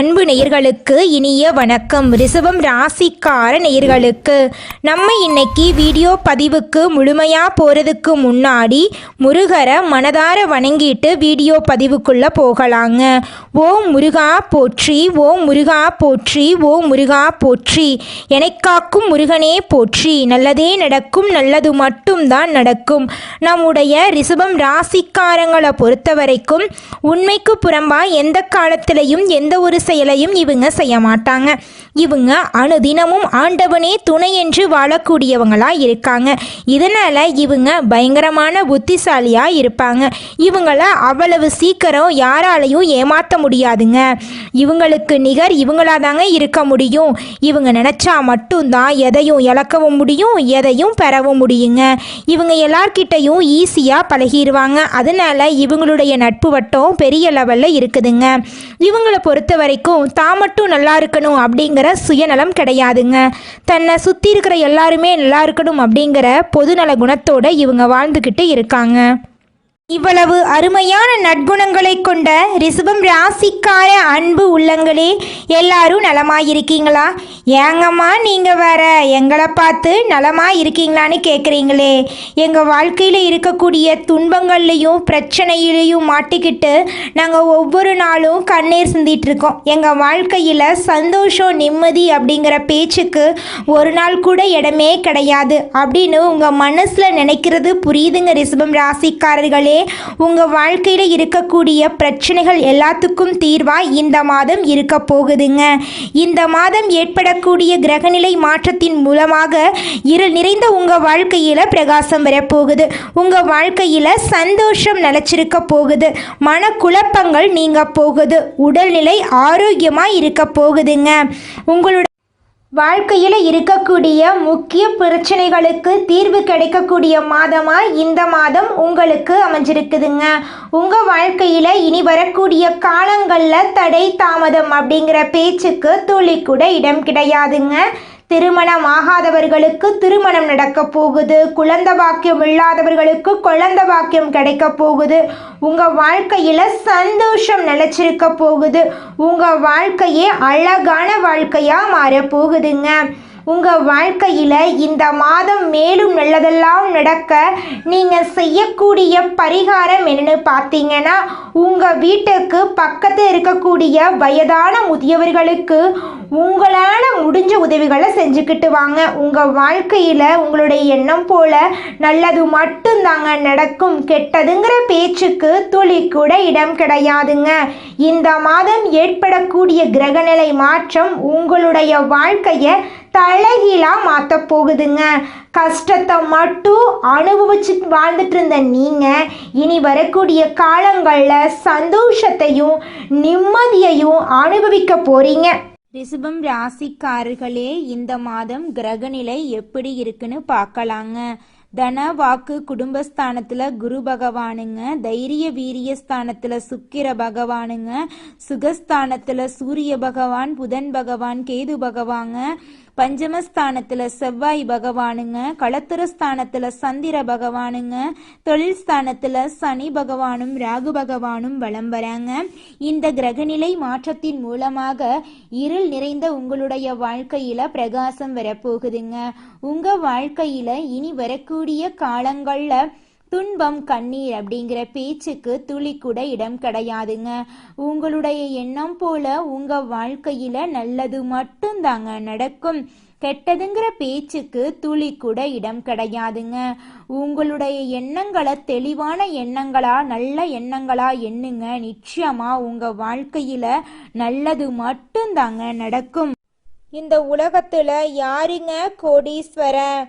அன்பு நேயர்களுக்கு இனிய வணக்கம். ரிசவம் ராசிக்கார நேயர்களுக்கு நம்ம இன்னைக்கு வீடியோ பதிவுக்கு முழுமையாக போகிறதுக்கு முன்னாடி முருகரை மனதார வணங்கிட்டு வீடியோ பதிவுக்குள்ளே போகலாங்க. ஓ முருகா போற்றி ஓ முருகா போற்றி ஓ முருகா போற்றி. எனக்காக்கும் முருகனே போற்றி. நல்லதே நடக்கும் நல்லது மட்டும்தான் நடக்கும். நம்முடைய ரிசவம் ராசிக்காரங்களை பொறுத்த வரைக்கும் உண்மைக்கு புறம்பா எந்த காலத்திலையும் எந்த ஒரு செயலையும் இவங்க செய்ய மாட்டாங்க இவங்க அனுதினமும் ஆண்டவனே துணை என்று வாழக்கூடியவங்களா இருக்காங்க. இதனால இவங்க பயங்கரமான புத்திசாலியா இருப்பாங்க. இவங்கள அவ்வளவு சீக்கிரம் யாராலையும் ஏமாற்ற முடியாதுங்க. இவங்களுக்கு நிகர் இவங்களாதாங்க இருக்க முடியும். இவங்க நினைச்சா மட்டும்தான் எதையும் இழக்கவும் முடியும் எதையும் பெறவும் முடியுங்க. இவங்க எல்லார்கிட்டையும் ஈஸியாக பழகிடுவாங்க அதனால இவங்களுடைய நட்பு வட்டம் பெரிய லெவலில் இருக்குதுங்க. இவங்களை பொறுத்த வரைக்கும் தான் மட்டும் நல்லா இருக்கணும் அப்படிங்கிற சுயநலம் கிடையாதுங்க. தன்னை சுற்றி இருக்கிற எல்லாருமே நல்லா இருக்கணும் அப்படிங்கிற பொதுநல குணத்தோடு இவங்க வாழ்ந்துக்கிட்டு இருக்காங்க. இவ்வளவு அருமையான நற்குணங்களை கொண்ட ரிஷபம் ராசிக்கார அன்பு உள்ளங்களே எல்லாரும் நலமாயிருக்கீங்களா? ஏங்கம்மா நீங்கள் வேற எங்களை பார்த்து நலமாக இருக்கீங்களான்னு கேட்குறீங்களே எங்கள் வாழ்க்கையில் இருக்கக்கூடிய துன்பங்கள்லையும் பிரச்சனையிலையும் மாட்டிக்கிட்டு நாங்கள் ஒவ்வொரு நாளும் கண்ணீர் சிந்திகிட்ருக்கோம் எங்கள் வாழ்க்கையில் சந்தோஷம் நிம்மதி அப்படிங்கிற பேச்சுக்கு ஒரு நாள் கூட இடமே கிடையாது அப்படின்னு உங்கள் மனசில் நினைக்கிறது புரியுதுங்க ரிஷபம் ராசிக்காரர்களே. உங்கள் வாழ்க்கையில் இருக்கக்கூடிய பிரச்சனைகள் எல்லாத்துக்கும் தீர்வாக இந்த மாதம் இருக்க போகுதுங்க. இந்த மாதம் ஏற்படக்கூடிய கிரகநிலை மாற்றத்தின் மூலமாக இருள் நிறைந்த உங்கள் வாழ்க்கையில் பிரகாசம் வரப்போகுது. உங்கள் வாழ்க்கையில் சந்தோஷம் நிலச்சிருக்க போகுது. மனக்குழப்பங்கள் நீங்க போகுது. உடல்நிலை ஆரோக்கியமாக இருக்க போகுதுங்க. உங்களோட வாழ்க்கையில் இருக்கக்கூடிய முக்கிய பிரச்சனைகளுக்கு தீர்வு கிடைக்கக்கூடிய மாதமாக இந்த மாதம் உங்களுக்கு அமைஞ்சிருக்குதுங்க. உங்கள் வாழ்க்கையில் இனி வரக்கூடிய காலங்களில் தடை தாமதம் அப்படிங்கிற பேச்சுக்கு துளி கூட இடம் கிடையாதுங்க. திருமணம் ஆகாதவர்களுக்கு திருமணம் நடக்க போகுது. குழந்த பாக்கியம் இல்லாதவர்களுக்கு குழந்த பாக்கியம் கிடைக்க போகுது. உங்கள் வாழ்க்கையில் சந்தோஷம் நிலச்சிருக்க போகுது. உங்கள் வாழ்க்கையே அழகான வாழ்க்கையாக மாறப் போகுதுங்க. உங்கள் வாழ்க்கையில் இந்த மாதம் மேலும் நல்லதெல்லாம் நடக்க நீங்கள் செய்யக்கூடிய பரிகாரம் என்னென்னு பார்த்தீங்கன்னா உங்கள் வீட்டுக்கு பக்கத்தில் இருக்கக்கூடிய வயதான முதியவர்களுக்கு உங்களால் முடிஞ்ச உதவிகளை செஞ்சுக்கிட்டு வாங்க. உங்கள் வாழ்க்கையில் உங்களுடைய எண்ணம் போல் நல்லது மட்டும்தாங்க நடக்கும். கெட்டதுங்கிற பேச்சுக்கு துளி கூட இடம் கிடையாதுங்க. இந்த மாதம் ஏற்படக்கூடிய கிரகநிலை மாற்றம் உங்களுடைய வாழ்க்கையை தலைகீழாக மாற்ற போகுதுங்க. கஷ்டத்தை மட்டும் அனுபவிச்சு வாழ்ந்துட்டு இருந்த நீங்கள் இனி வரக்கூடிய காலங்களில் சந்தோஷத்தையும் நிம்மதியையும் அனுபவிக்க போறீங்க. ரிஷபம் ராசிக்காரர்களே இந்த மாதம் கிரகநிலை எப்படி இருக்குன்னு பார்க்கலாங்க. தன வாக்கு குடும்பஸ்தானத்துல குரு பகவானுங்க தைரிய வீரிய ஸ்தானத்துல சுக்கிர பகவானுங்க சுகஸ்தானத்துல சூரிய பகவான் புதன் பகவான் கேது பகவாங்க பஞ்சமஸ்தானத்துல செவ்வாய் பகவானுங்க களத்திரஸ்தானத்துல சந்திர பகவானுங்க தொழில் ஸ்தானத்துல சனி பகவானும் ராகு பகவானும் வலம் வராங்க. இந்த கிரகநிலை மாற்றத்தின் மூலமாக இருள் நிறைந்த உங்களுடைய வாழ்க்கையில பிரகாசம் வரப்போகுதுங்க. உங்க வாழ்க்கையில இனி வரக்கூடிய காலங்கள்ல துன்பம் கண்ணீர் அப்படிங்கிற பேச்சுக்கு துளி கூட இடம் கிடையாதுங்க. உங்களுடைய எண்ணம் போல உங்க வாழ்க்கையில நல்லது மட்டும்தாங்க நடக்கும். கெட்டதுங்கிற பேச்சுக்கு துளி கூட இடம் கிடையாதுங்க. உங்களுடைய எண்ணங்களை தெளிவான எண்ணங்களா நல்ல எண்ணங்களா எண்ணுங்க. நிச்சயமா உங்க வாழ்க்கையில நல்லது மட்டும்தாங்க நடக்கும். இந்த உலகத்துல யாருங்க கோடீஸ்வரன்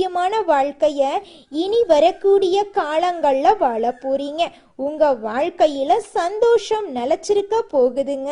ஆரோக்கியமான வாழ்க்கைய இனி வரக்கூடிய காலங்கள்ல வாழ போறீங்க. உங்க வாழ்க்கையில சந்தோஷம் நிலச்சிருக்க போகுதுங்க.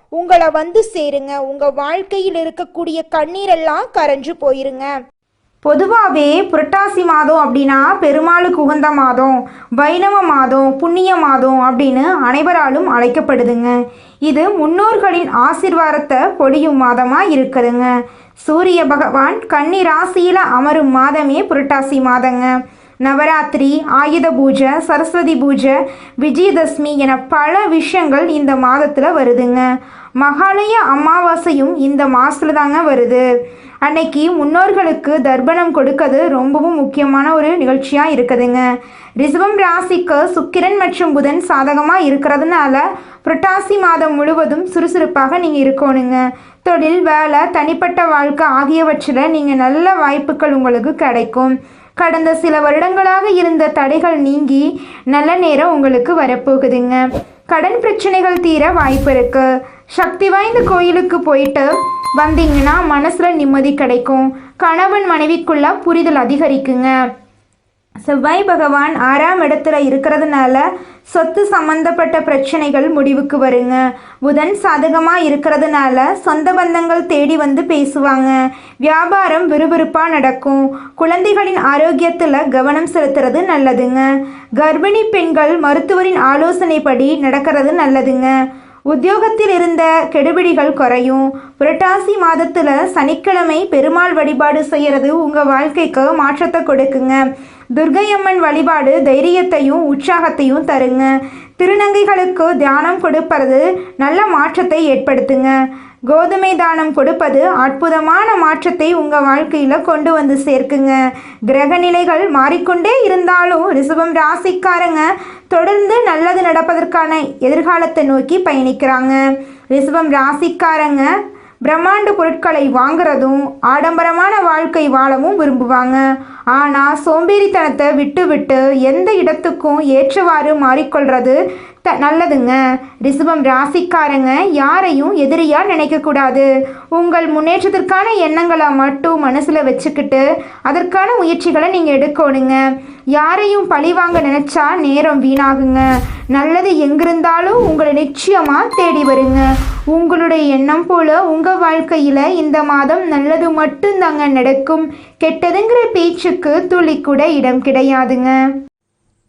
உங்களை வந்து சேருங்க. உங்க வாழ்க்கையில் இருக்கக்கூடிய கண்ணீரெல்லாம் கரைஞ்சு போயிருங்க. பொதுவாகவே புரட்டாசி மாதம் அப்படின்னா பெருமாளுக்கு உகந்த மாதம் வைணவ மாதம் புண்ணிய மாதம் அப்படின்னு அனைவராலும் அழைக்கப்படுதுங்க. இது முன்னோர்களின் ஆசிர்வாதத்தை பொழியும் மாதமாக இருக்குதுங்க. சூரிய பகவான் கன்னி ராசியில் அமரும் மாதமே புரட்டாசி மாதங்க. நவராத்திரி ஆயுத பூஜை சரஸ்வதி பூஜை விஜயதசமி என பல விஷயங்கள் இந்த மாதத்தில் வருதுங்க. மகாலய அமாவாசையும் இந்த மாதத்துல தாங்க வருது. அன்னைக்கு முன்னோர்களுக்கு தர்ப்பணம் கொடுக்கறது ரொம்பவும் முக்கியமான ஒரு நிகழ்ச்சியாக இருக்குதுங்க. ரிசவம் ராசிக்கு சுக்கிரன் மற்றும் புதன் சாதகமாக இருக்கிறதுனால புரட்டாசி மாதம் முழுவதும் சுறுசுறுப்பாக நீங்கள் இருக்கணுங்க. தொழில் வேலை தனிப்பட்ட வாழ்க்கை ஆகியவற்றில் நீங்கள் நல்ல வாய்ப்புகள் உங்களுக்கு கிடைக்கும். கடந்த சில வருடங்களாக இருந்த தடைகள் நீங்கி நல்ல நேரம் உங்களுக்கு வரப்போகுதுங்க. கடன் பிரச்சனைகள் தீர வாய்ப்பு இருக்குது சக்தி வாய்ந்த கோயிலுக்கு போயிட்டு வந்தீங்கன்னா மனசில் நிம்மதி கிடைக்கும். கணவன் மனைவிக்குள்ள புரிதல் அதிகரிக்குங்க. செவ்வாய் பகவான் ஆறாம் இடத்துல இருக்கிறதுனால சொத்து சம்பந்தப்பட்ட பிரச்சனைகள் முடிவுக்கு வருங்க. புதன் சாதகமாக இருக்கிறதுனால சொந்த பந்தங்கள் தேடி வந்து பேசுவாங்க. வியாபாரம் விறுவிறுப்பாக நடக்கும். குழந்தைகளின் ஆரோக்கியத்தில் கவனம் செலுத்துறது நல்லதுங்க. கர்ப்பிணி பெண்கள் மருத்துவரின் ஆலோசனைப்படி நடக்கிறது நல்லதுங்க. உத்தியோகத்தில் இருந்த கெடுபிடிகள் குறையும். புரட்டாசி மாதத்தில் சனிக்கிழமை பெருமாள் வழிபாடு செய்கிறது உங்கள் வாழ்க்கைக்கு மாற்றத்தை கொடுக்குங்க. துர்கையம்மன் வழிபாடு தைரியத்தையும் உற்சாகத்தையும் தருங்க. திருநங்கைகளுக்கு தியானம் கொடுப்பது நல்ல மாற்றத்தை ஏற்படுத்துங்க. கோதுமை தானம் கொடுப்பது அற்புதமான மாற்றத்தை உங்கள் வாழ்க்கையில் கொண்டு வந்து சேர்க்குங்க. கிரக நிலைகள் மாறிக்கொண்டே இருந்தாலும் ரிசபம் ராசிக்காரங்க தொடர்ந்து நல்லது நடப்பதற்கான எதிர்காலத்தை நோக்கி பயணிக்கிறாங்க. ரிசபம் ராசிக்காரங்க பிரம்மாண்ட பொருட்களை வாங்குறதும் ஆடம்பரமான வாழ்க்கை வாழவும் விரும்புவாங்க. ஆனால் சோம்பேறித்தனத்தை விட்டுவிட்டு எந்த இடத்துக்கும் ஏற்றவாறு மாறிக்கொள்வது த நல்லதுங்க. ரிசபம் ராசிக்காரங்க யாரையும் எதிரியாக நினைக்கக்கூடாது. உங்கள் முன்னேற்றத்திற்கான எண்ணங்களை மட்டும் மனசில் வச்சுக்கிட்டு அதற்கான முயற்சிகளை நீங்கள் எடுக்கணுங்க. யாரையும் பழிவாங்க நினச்சா நேரம் வீணாகுங்க. நல்லது எங்கிருந்தாலும் உங்களை நிச்சயமாக தேடி வருங்க. உங்களுடைய எண்ணம் போல் உங்கள் வாழ்க்கையில் இந்த மாதம் நல்லது மட்டும்தாங்க நடக்கும். கெட்டதுங்கிற பேச்சுக்கு துளி கூட இடம் கிடையாதுங்க.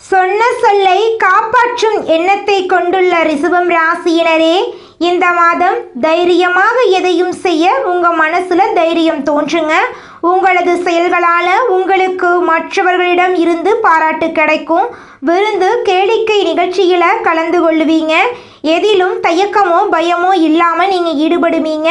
சொன்ன சொல்லை காப்பாற்றும் எண்ணத்தை கொண்டுள்ள ரிசவம் ராசியினரே இந்த மாதம் தைரியமாக எதையும் செய்ய உங்க மனசுல தைரியம் தோன்றுங்க. உங்களது செயல்களால உங்களுக்கு மற்றவர்களிடம் இருந்து பாராட்டு கிடைக்கும். விருந்து கேளிக்கை நிகழ்ச்சியில கலந்து கொள்ளுவீங்க எதிலும் தயக்கமோ பயமோ இல்லாம நீங்க ஈடுபடுவீங்க.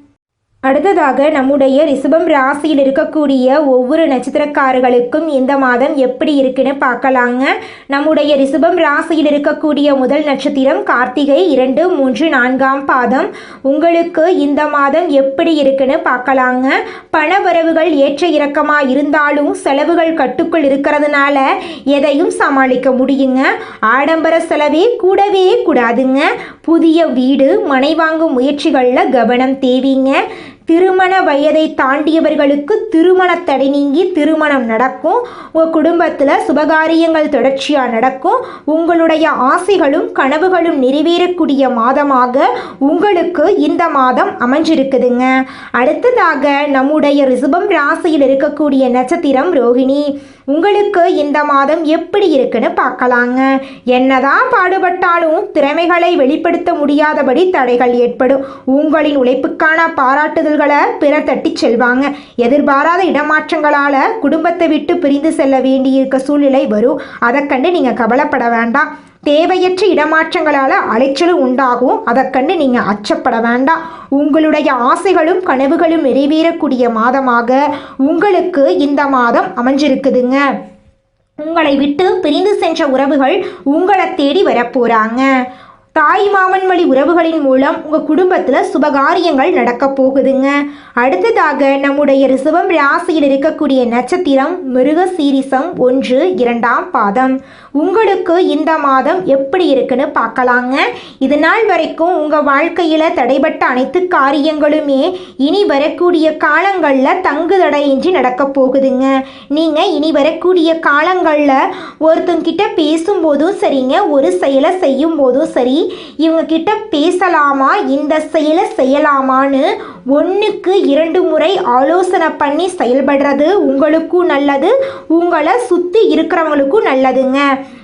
அடுத்ததாக நம்முடைய ரிஷபம் ராசியில் இருக்கக்கூடிய ஒவ்வொரு நட்சத்திரக்காரர்களுக்கும் இந்த மாதம் எப்படி இருக்குன்னு பார்க்கலாங்க. நம்முடைய ரிஷபம் ராசியில் இருக்கக்கூடிய முதல் நட்சத்திரம் கார்த்திகை இரண்டு மூன்று நான்காம் பாதம். உங்களுக்கு இந்த மாதம் எப்படி இருக்குன்னு பார்க்கலாங்க. பண வரவுகள் ஏற்ற இறக்கமாக இருந்தாலும் செலவுகள் கட்டுக்குள் இருக்கிறதுனால எதையும் சமாளிக்க முடியுங்க. ஆடம்பர செலவே கூடவே கூடாதுங்க. புதிய வீடு மனை வாங்கும் முயற்சிகளில் கவனம் தேவிங்க. திருமண வயதை தாண்டியவர்களுக்கு திருமண தடை நீங்கி திருமணம் நடக்கும். உங்கள் குடும்பத்தில் சுபகாரியங்கள் தொடர்ச்சியாக நடக்கும். உங்களுடைய ஆசைகளும் கனவுகளும் நிறைவேறக்கூடிய மாதமாக உங்களுக்கு இந்த மாதம் அமைஞ்சிருக்குதுங்க. அடுத்ததாக நம்முடைய ரிசபம் ராசியில் இருக்கக்கூடிய நட்சத்திரம் ரோகிணி. உங்களுக்கு இந்த மாதம் எப்படி இருக்குன்னு பார்க்கலாங்க. என்னதான் பாடுபட்டாலும் திறமைகளை வெளிப்படுத்த முடியாதபடி தடைகள் ஏற்படும். உங்களின் உழைப்புக்கான பாராட்டுதல்களை பிறர் தட்டிச் செல்வாங்க. எதிர்பாராத இடமாற்றங்களால் குடும்பத்தை விட்டு பிரிந்து செல்ல வேண்டியிருக்க சூழ்நிலை வரும். அதை கண்டு நீங்கள் கவலைப்பட வேண்டாம். தேவையற்ற இடமாற்றங்களால் அலைச்சலும் உண்டாகும். அதற்கண்டு நீங்கள் அச்சப்பட வேண்டாம். உங்களுடைய ஆசைகளும் கனவுகளும் நிறைவேறக்கூடிய மாதமாக உங்களுக்கு இந்த மாதம் அமைஞ்சிருக்குதுங்க. உங்களை விட்டு பிரிந்து சென்ற உறவுகள் உங்களை தேடி வரப்போகிறாங்க தாய் மாமன் வழி உறவுகளின் மூலம் உங்கள் குடும்பத்தில் சுபகாரியங்கள் நடக்க போகுதுங்க. அடுத்ததாக நம்முடைய ரிசவம் ராசியில் இருக்கக்கூடிய நட்சத்திரம் மிருக சீரிசம் ஒன்று இரண்டாம் பாதம். உங்களுக்கு இந்த மாதம் எப்படி இருக்குன்னு பார்க்கலாங்க. இது நாள் வரைக்கும் உங்கள் வாழ்க்கையில் தடைபட்ட அனைத்து காரியங்களுமே இனி வரக்கூடிய காலங்களில் தங்கு தடையின்றி நடக்க போகுதுங்க. நீங்கள் இனி வரக்கூடிய காலங்களில் ஒருத்தங்கிட்ட பேசும்போதும் சரிங்க ஒரு செயலை செய்யும் போதும் சரி இவங்கக்கிட்ட பேசலாமா? இந்த செயலை செய்யலாமான்னு ஒன்றுக்கு இரண்டு முறை ஆலோசனை பண்ணி செயல்படுறது உங்களுக்கும் நல்லது உங்களை சுற்றி இருக்கிறவங்களுக்கும் நல்லதுங்க.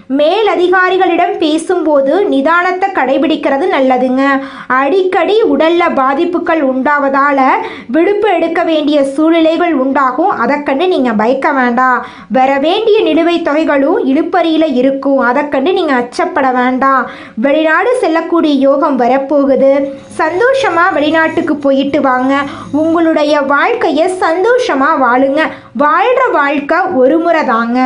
மேலதிகாரிகளிடம் பேசும்போது நிதானத்தை கடைபிடிக்கிறது நல்லதுங்க. அடிக்கடி உடல்ல பாதிப்புகள் உண்டாவதால விடுப்பு எடுக்க வேண்டிய சூழ்நிலைகள் உண்டாகும். அதை கண்டு நீங்க பயக்க வேண்டாம். வர வேண்டிய நிலுவைத் தொகைகளும் இழுப்பறியில இருக்கும். அதை கண்டு நீங்க அச்சப்பட வேண்டாம். வெளிநாடு செல்லக்கூடிய யோகம் வரப்போகுது. சந்தோஷமாக வெளிநாட்டுக்கு போயிட்டு வாங்க. உங்களுடைய வாழ்க்கையை சந்தோஷமாக வாழுங்க. வாழ்கிற வாழ்க்கை ஒரு முறை தாங்க.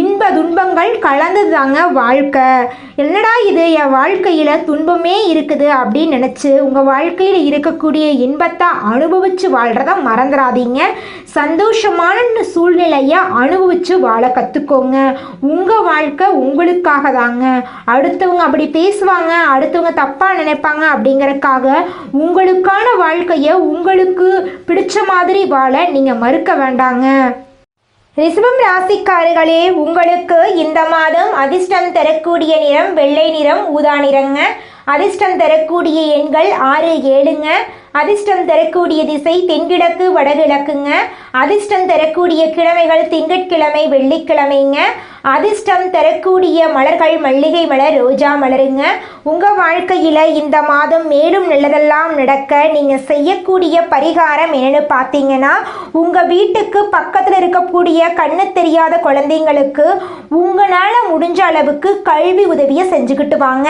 இன்ப துன்பங்கள் கலந்தது தாங்க வாழ்க்கை. என்னடா இது? என் வாழ்க்கையில் துன்பமே இருக்குது அப்படின்னு நினச்சி உங்கள் வாழ்க்கையில் இருக்கக்கூடிய இன்பத்தை அனுபவித்து வாழ்கிறத மறந்துடாதீங்க சந்தோஷமான சூழ்நிலையை அனுபவித்து வாழ கற்றுக்கோங்க உங்கள் வாழ்க்கை உங்களுக்காக தாங்க. அடுத்தவங்க அப்படி பேசுவாங்க அடுத்தவங்க தப்பாக நினைப்பாங்க அப்படிங்கறக்காக உங்களுக்கான வாழ்க்கையை உங்களுக்கு பிடிச்ச மாதிரி வாழ நீங்கள் மறுக்க வேண்டாங்க. ரிசபம் ராசிக்காரர்களே உங்களுக்கு இந்த மாதம் அதிர்ஷ்டம் தரக்கூடிய நிறம் வெள்ளை நிறம் ஊதா நிறங்க. அதிர்ஷ்டம் தரக்கூடிய எண்கள் ஆறு ஏழுங்க. அதிர்ஷ்டம் தரக்கூடிய திசை தென்கிழக்கு வடகிழக்குங்க. அதிர்ஷ்டம் தரக்கூடிய கிழமைகள் திங்கட்கிழமை வெள்ளிக்கிழமைங்க. அதிர்ஷ்டம் தரக்கூடிய மலர்கள் மல்லிகை மலர் ரோஜா மலருங்க. உங்கள் வாழ்க்கையில் இந்த மாதம் மேலும் நல்லதெல்லாம் நடக்க நீங்கள் செய்யக்கூடிய பரிகாரம் என்னென்னு பார்த்தீங்கன்னா உங்கள் வீட்டுக்கு பக்கத்தில் இருக்கக்கூடிய கண்ணு தெரியாத குழந்தைங்களுக்கு உங்களால் முடிஞ்ச அளவுக்கு கல்வி உதவியை செஞ்சுக்கிட்டு வாங்க.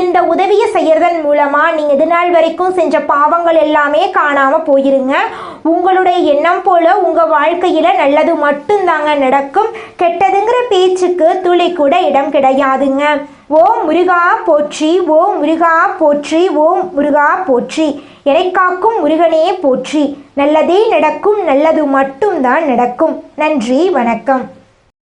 இந்த உதவியை செய்கிறதன் மூலமாக நீங்கள் இது நாள் வரைக்கும் செஞ்ச பாவங்கள் எல்லாமே காணாமல் போயிருங்க. உங்களுடைய எண்ணம் போல் உங்கள் வாழ்க்கையில் நல்லது மட்டும்தாங்க நடக்கும். கெட்டதுங்கிற பேச்சு பேச்சுக்கு துளி கூட இடம் கிடையாதுங்க. ஓ முருகா போற்றி ஓ முருகா போற்றி ஓ முருகா போற்றி. எனை காக்கும் முருகனே போற்றி. நல்லதே நடக்கும் நல்லது மட்டும்தான் நடக்கும். நன்றி வணக்கம்.